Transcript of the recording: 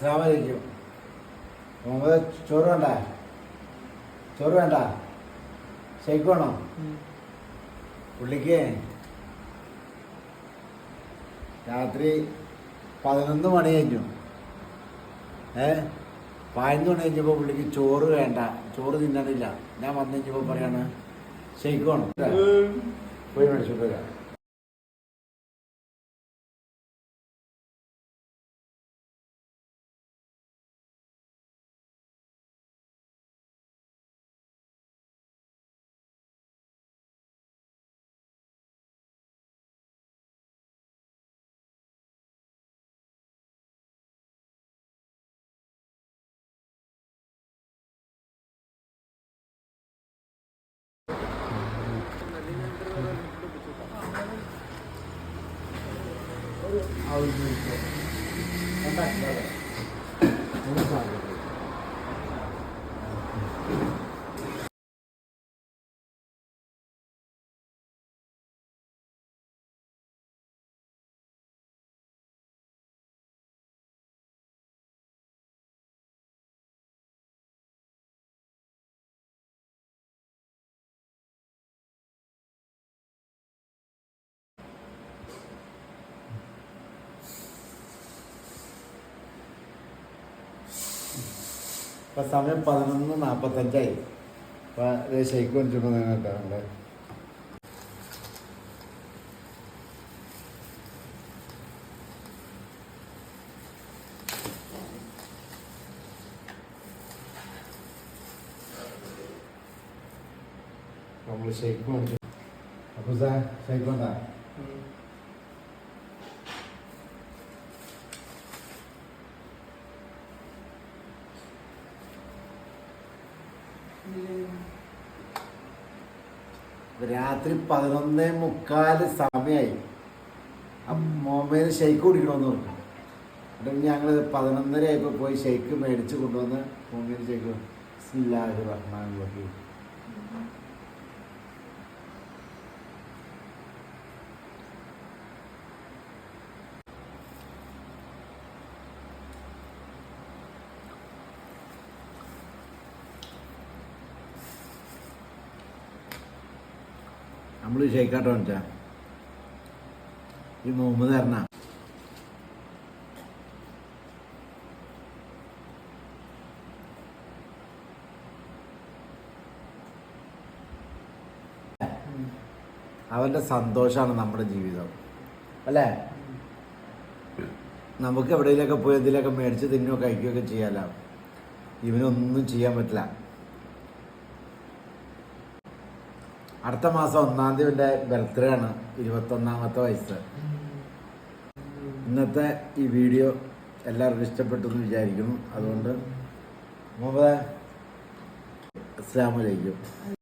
അസ്സാമലൈക്കും മുഹമ്മദ് ചോറ് വേണ്ട? ചോറ് വേണ്ട? ഷെയ്ക്ക് വേണോ? പുള്ളിക്ക് രാത്രി പതിനൊന്ന് മണി കഴിഞ്ഞു. ഏ? പതിനൊന്ന് മണി കഴിഞ്ഞപ്പോൾ പുള്ളിക്ക് ചോറ് വേണ്ട. ചോറ് തിന്നണില്ല. ഞാൻ വന്നു കഴിഞ്ഞപ്പോൾ പറയാണ് ഷെയ്ക്ക് വേണം? പോയി വരാം. ആവശ്യം ഇപ്പം സമയം പതിനൊന്ന് നാൽപ്പത്തഞ്ചായി അപ്പം ഷെയ്ക്ക് മേടിച്ചോണ്ട് നിങ്ങൾക്ക് നമ്മളെ നമ്മൾ ഷെയ്ക്ക് വന്നിട്ടുണ്ട് അപ്പോൾ സാർ ഷെയ്ക്ക് വേണ്ട രാത്രി പതിനൊന്നേ മുക്കാൽ സമയമായി മൊബൈൽ ഷെയ്ക്ക് കുടിക്കണമെന്ന് പറഞ്ഞു. എന്നിട്ട് ഞങ്ങൾ പതിനൊന്നര ആയപ്പോൾ പോയി ഷെയ്ക്ക് മേടിച്ച് കൊണ്ടുവന്ന് മൊബൈൽ ഷെയ്ക്ക് ബിസ്മില്ലാഹിർ റഹ്മാൻ റഹീം. നമ്മൾ ഷെയ്ക്കാട്ടോ വെച്ചാ. ഈ മുഹമ്മദ് എറണ അവന്റെ സന്തോഷമാണ് നമ്മുടെ ജീവിതം. അല്ലേ? നമുക്ക് എവിടെയെങ്കിലൊക്കെ പോയി എന്തെങ്കിലുമൊക്കെ മേടിച്ച് തിന്നുകയോ കഴിക്കുകയൊക്കെ ചെയ്യാമല്ലോ ഇവനൊന്നും ചെയ്യാൻ പറ്റില്ല. അടുത്ത മാസം ഒന്നാം തീയതി ബർത്ത്ഡേ ആണ്. ഇരുപത്തൊന്നാമത്തെ വയസ്സ്. ഇന്നത്തെ ഈ വീഡിയോ എല്ലാവർക്കും ഇഷ്ടപ്പെട്ടു എന്ന് വിചാരിക്കുന്നു. അതുകൊണ്ട് മുമ്പ് അസ്സാമലൈക്കും